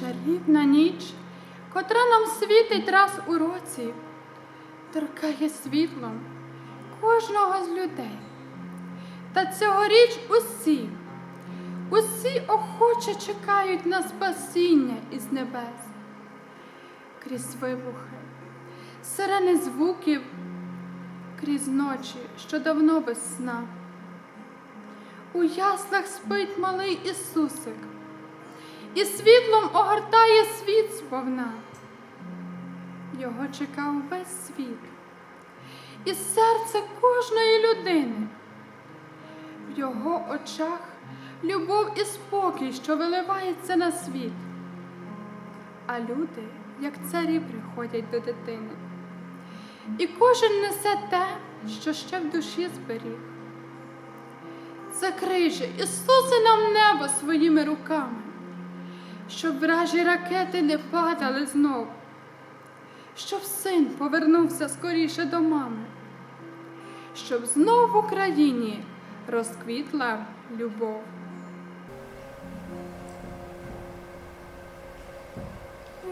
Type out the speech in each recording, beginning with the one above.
Чарівна ніч, котра нам світить раз у році, торкає світлом кожного з людей. Та цьогоріч усі, усі охоче чекають на спасіння із небес. Крізь вибухи, сирени звуків, крізь ночі, що давно без сна. У яслах спить малий Ісусик і світлом огортає світ сповна. Його чекав весь світ, і серце кожної людини. В його очах любов і спокій, що виливається на світ. А люди, як царі, приходять до дитини. І кожен несе те, що ще в душі зберіг. Закрий же, Ісусе, нам небо своїми руками щоб вражі ракети не падали знов, щоб син повернувся скоріше до мами, щоб знов в Україні розквітла любов.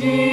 dear.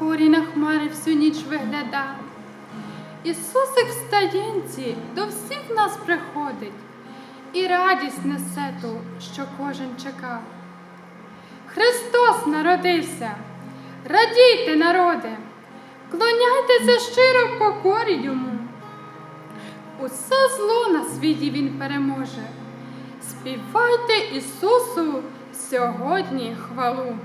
Корі на хмари всю ніч виглядав. Ісусик в стаєнці до всіх нас приходить і радість несе ту, що кожен чекав. Христос народився, радійте, народи, клоняйтеся щиро в покорі йому. Усе зло на світі Він переможе. Співайте Ісусу сьогодні хвалу.